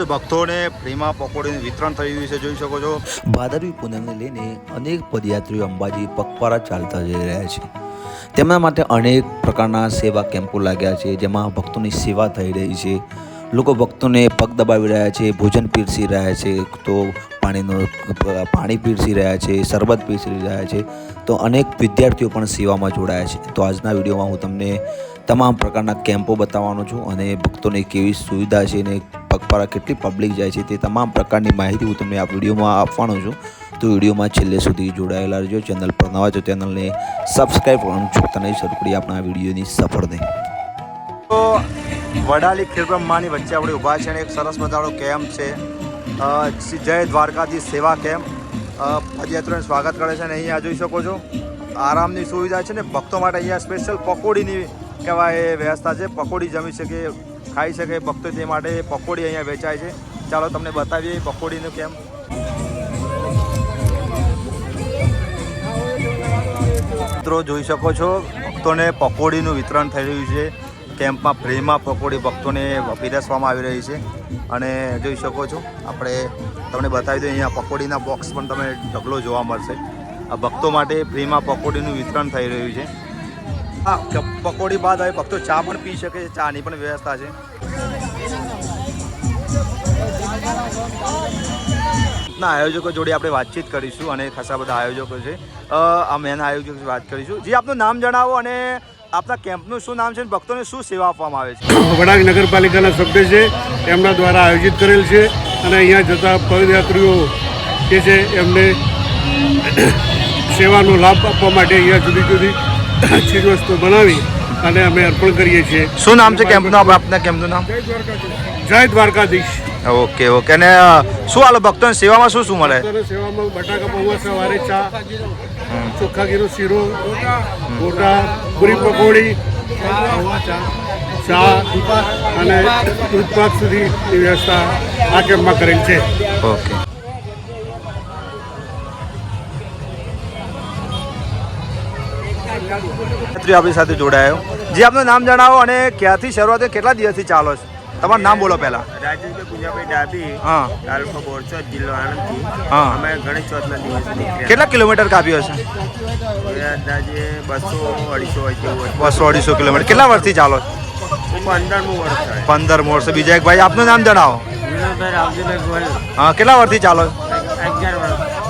ભક્તોને ફ્રીમાં પકોડીનું વિતરણ થઈ રહ્યું છે, જોઈ શકો છો. ભાદરવી પૂનમને લઈને અનેક પદયાત્રીઓ અંબાજી પગપાળા ચાલતા જઈ રહ્યા છે. તેમના માટે અનેક પ્રકારના સેવા કેમ્પો લાગ્યા છે, જેમાં ભક્તોની સેવા થઈ રહી છે. લોકો ભક્તોને પગ દબાવી રહ્યા છે, ભોજન પીરસી રહ્યા છે, તો પાણીનો, પાણી પીરસી રહ્યા છે, શરબત પીરસી રહ્યા છે, તો અનેક વિદ્યાર્થીઓ પણ સેવામાં જોડાયા છે. તો આજના વિડીયોમાં હું તમને તમામ પ્રકારના કેમ્પો બતાવવાનો છું અને ભક્તોને કેવી સુવિધા છે અને પગપાળા કેટલી પબ્લિક જાય છે તે તમામ પ્રકારની માહિતી હું તમને આ વિડીયોમાં આપવાનો છું. તો વિડીયોમાં છેલ્લે સુધી જોડાયેલા રહેજો. ચેનલ પર નવા છો ચેનલને સબસ્ક્રાઈબ કરવાનું ચૂકતા નહીં. શરૂ કરીએ આપણા વિડીયોની નહીં તો વડાલી ખેડબ્રહ્માની વચ્ચે આપણે ઊભા છે અને એક સરસ મજાનો કેમ્પ છે. જય દ્વારકાધીશ સેવા કેમ્પ અ, સ્વાગત કરે છે અને અહીંયા જોઈ શકો છો. આરામની સુવિધા છે ને ભક્તો માટે અહીંયા સ્પેશિયલ પકોડીની કહેવાય એ વ્યવસ્થા છે. પકોડી જમી શકે ખાઈ શકે ભક્તો તે માટે પકોડી અહીંયા વેચાય છે. ચાલો તમને બતાવીએ પકોડીનું કેમ. મિત્રો જોઈ શકો છો, ભક્તોને પકોડીનું વિતરણ થઈ રહ્યું છે. કેમ્પમાં ફ્રીમાં પકોડી ભક્તોને પીરસવામાં આવી રહી છે. અને જોઈ શકો છો, આપણે તમને બતાવી દઉં અહીંયા પકોડીના બોક્સ પણ તમે ઢગલો જોવા મળશે. આ ભક્તો માટે ફ્રીમાં પકોડીનું વિતરણ થઈ રહ્યું છે. હા પકોડી બાદ હવે ભક્તો ચા પણ પી શકે છે, ચાની પણ વ્યવસ્થા છે. ના, આયોજકો જોડે આપણે વાતચીત કરીશું અને ખાસા બધા આયોજકો છે. આ મેન આયોજકો વાત કરીશું. જે, આપનું નામ જણાવો અને આપના કેમ્પનું શું નામ છે ભક્તોને શું સેવા આપવામાં આવે છે? વડાલી નગરપાલિકાના સભ્ય છે, એમના દ્વારા આયોજિત કરેલ છે અને અહીંયા જતા પદયાત્રીઓ કે છે, એમને સેવાનો લાભ આપવા માટે અહીંયા જુદી જુદી ચીજવસ્તુ બનાવી અને અમે અર્પણ કરીએ છીએ. શું નામ છે? કેમ્પનું આપના કેમ્પનું નામ? જય દ્વારકાધીશ. Okay okay. અને શું હાલો ભક્તોને સેવામાં શું શું મળે? સેવામાં બટાકા પૌવા સવારે ચા ચોખ્ખા ઘીનો શીરો ગોટા પૂરી પકોડી ચા અને દૂધપાક સુધીની વ્યવસ્થા આ કેમ્પમાં કરેલ છે. ઓકે. મિત્ર આપણી સાથે જોડાયો. જી આપનું નામ જણાવો અને ક્યાંથી શરૂઆત કેટલા દિવસથી ચાલો છે? તમારું નામ બોલો પહેલા. રાજેશભાઈ પૂજાભાઈ ડાબી હા. તાલુકો બોરસદ જિલ્લો આણંદથી. હા. અમે ગણેશ ચોથના દિવસે કેટલા કિલોમીટર કાપ્યો છે અંદાજે બસો અઢીસો હોય તેવું હોય. બસો અઢીસો કિલોમીટર. કેટલા વર્ષથી ચાલો છો? પંદરમું વર્ષ પંદર વર્ષ. બીજા એક ભાઈ આપનું નામ જણાવો. હા કેટલા વર્ષથી ચાલો છો?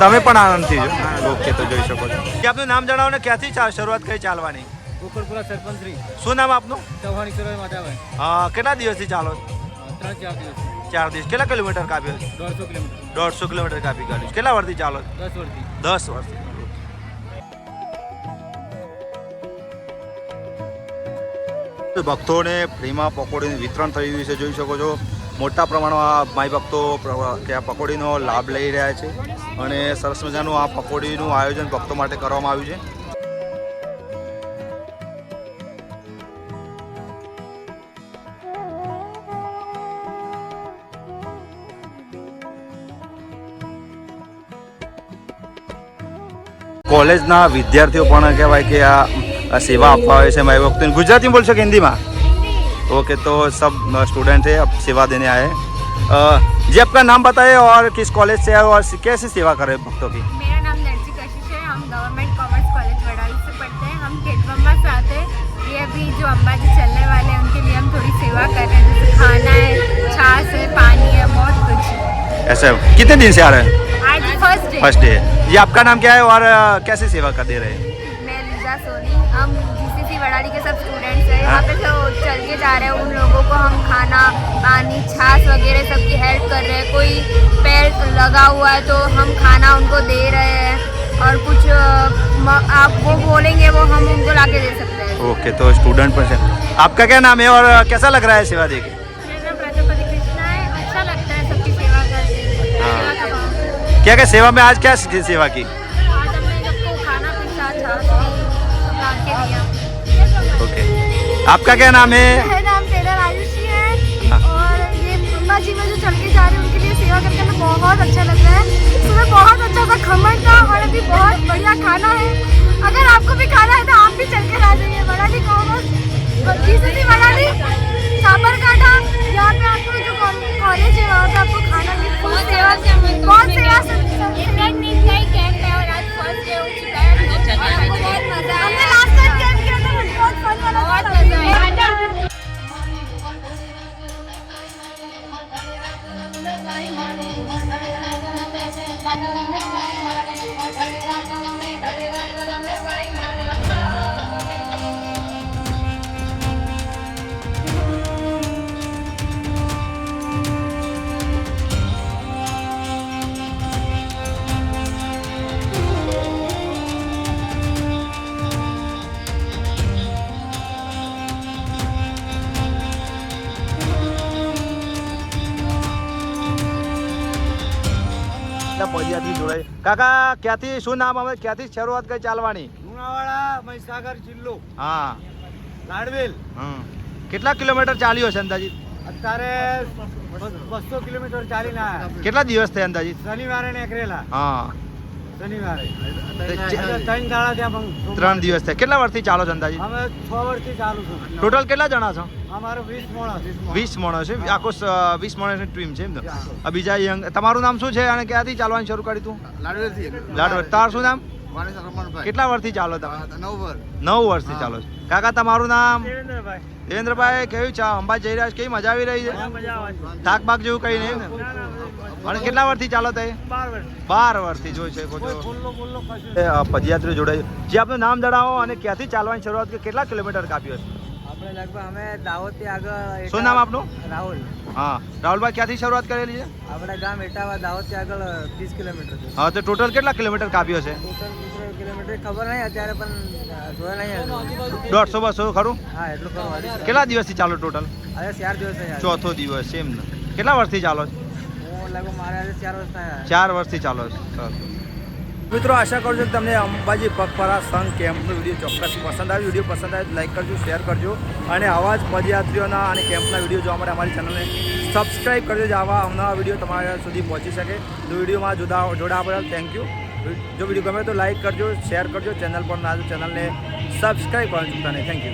તમે પણ આનંદથી છો ઓકે તો જોઈ શકો છો. કે આપનું નામ જણાવો ને ક્યાંથી ચા- શરૂઆત કરી ચાલવાની? ગોકળપુરા સરપંચ શ્રી શું નામ આપનું? ચૌહાણ ઈશ્વરભાઈ માધાભાઈ હા કેટલા દિવસથી ચાલો ત્રણ ચાર દિવસ. ચાર દિવસ. કેટલા કિલોમીટર કાપ્યો છે? દોઢસો કિલોમીટર. દોઢસો કિલોમીટર કાપી કાઢ્યું કેટલા વર્ષથી ચાલો દસ વર્ષથી. દસ વર્ષથી. ભક્તોને ફ્રીમાં પકોડીનું વિતરણ થઈ રહ્યું છે જોઈ શકો છો. મોટા પ્રમાણમાં માઈ ભક્તો કે ત્યાં પકોડીનો લાભ લઈ રહ્યા છે અને સરસ મજાનું આ પકોડીનું આયોજન ભક્તો માટે કરવામાં આવ્યું છે. કોલેજના વિદ્યાર્થીઓ પણ કહેવાય કે આ આ સેવા આપવા આવે છે માય ભક્તોને. ગુજરાતી બોલશો કે હિન્દીમાં? ओके तो सब स्टूडेंट है अब सेवा देने आए। जी आपका नाम बताए और किस कॉलेज से है और कैसे सेवा कर रहे भक्तों की? मेरा नाम नर्जी कशिश है। हम गवर्नमेंट कॉमर्स कॉलेज वडाली से पढ़ते हैं। हम खेतबम्बा से आते हैं। ये अभी जो अम्बाजी चलने वाले हैं उनके लिए हम थोड़ी सेवा कर रहे हैं। जैसे खाना है छाछ है पानी है बहुत कुछ है। ऐसे कितने दिन से आ रहे हैं? आज फ़र्स्ट डे फ़र्स्ट डे ये आपका नाम क्या है और कैसे सेवा कर दे रहे हैं? मैं लीजा सोनी। हम वडाली के सब स्टूडेंट्स हैं। यहाँ पे जो चल के जा रहे हैं उन लोगों को हम खाना पानी छाछ वगैरह सबकी हेल्प कर रहे हैं। कोई पैर लगा हुआ है तो हम खाना उनको दे रहे हैं और कुछ आप वो बोलेंगे वो हम उनको ला दे सकते हैं। ओके तो स्टूडेंट पर आपका क्या नाम है और कैसा लग रहा है सेवा दे के है। अच्छा लगता है सबकी सेवा करके। सेवा का भाव। क्या क्या सेवा में आज क्या सेवा की? आज हमने सबको खाना पीछा छाछ दी, ला के दिया। आपका क्या नाम है मेरा नाम टेलर आयुषी है हाँ। और ये अम्बा जी में जो चल के जा रहे हैं उनके लिए सेवा करके हमें बहुत अच्छा लग रहा है सुबह बहुत अच्छा सा Gracias. એટલે પદયાત્રી જોડાય. કાકા ક્યાંથી શું નામ આવે? ક્યાંથી શરૂઆત કરી ચાલવાની? લુણાવાડા મહીસાગર જિલ્લો. હા. લાડવેલ. હમ. કેટલા કિલોમીટર ચાલ્યો છે અંદાજિત? અત્યારે બસો કિલોમીટર ચાલીને આવ્યા કેટલા દિવસ થયા અંદાજિત? શનિવારે નીકળેલા હા. ત્રણ દિવસ થયા કેટલા વર્ષથી ચાલો છો અંદાજિત અમે છ વર્ષથી ચાલુ છું. ટોટલ કેટલા જણા છો? અમારો વીસ મોણસ છે. આખો વીસ માણસની ટીમ છે એમ બીજા યંગ તમારું નામ શું છે અને ક્યાંથી ચાલવાની શરૂ કરી તું? લાડવડ તાર શું નામ? કેટલા વર્ષથી ચાલો તમે? નવ વર નવ વર્ષથી ચાલો છો. કાકા તમારું નામ? દેવેન્દ્રભાઈ કેવું છે અંબાજી જઈ રહ્યા છે કેવી મજા આવી રહી છે? થાક બાક જેવું કઈ નહીં ને? અને કેટલા વર્ષથી ચાલો તે? બાર વર્ષથી. જોઈ છે. પદયાત્રી જોડાય જે આપનું નામ જણાવો અને ક્યાંથી ચાલવાની શરૂઆત કેટલા કિલોમીટર કાપ્યો છે આપણે લગભગ અમે દાહોદથી આગળ શું નામ આપનું? રાહુલ. હા. રાહુલભાઈ ક્યાંથી શરૂઆત કરેલી છે? આપણે ગામ એટાવા દાહોદથી આગળ ત્રીસ કિલોમીટર છે. હા તો ટોટલ કેટલા કિલોમીટર કાપ્યો છે? ટોટલ કિલોમીટર ખબર નહીં અત્યારે પણ જોયા નહીં દોઢસો બસો ખરું? હા એટલું ખબર કેટલા દિવસથી ચાલો ટોટલ? અરે ચાર દિવસ ચોથો દિવસ એમ કેટલા વર્ષથી ચાલો છો? હું લગભગ મારે ચાર વર્ષ થયા ચાર વર્ષથી ચાલો છો. મિત્રો, આશા કરું છું કે તમને અંબાજી પગપરા સંઘ કેમ્પનો વીડિયો ચોક્કસ પસંદ આવ્યો. વીડિયો પસંદ આવે લાઈક કરજો, શેર કરજો અને આવા જ પદયાત્રીઓના અને કેમ્પના વીડિયો જોવા માટે અમારી ચેનલને સબસ્ક્રાઈબ કરજો જે આવા અવનવા વીડિયો તમારા સુધી પહોંચી શકે. તો વિડીયોમાં જોડા, જોડાવા બદલ થેન્ક યુ જો વીડિયો ગમે તો લાઈક કરજો, શેર કરજો. ચેનલ પર ના ચેનલને સબસ્ક્રાઈબ કરવાનું ચૂકતા થેન્ક યુ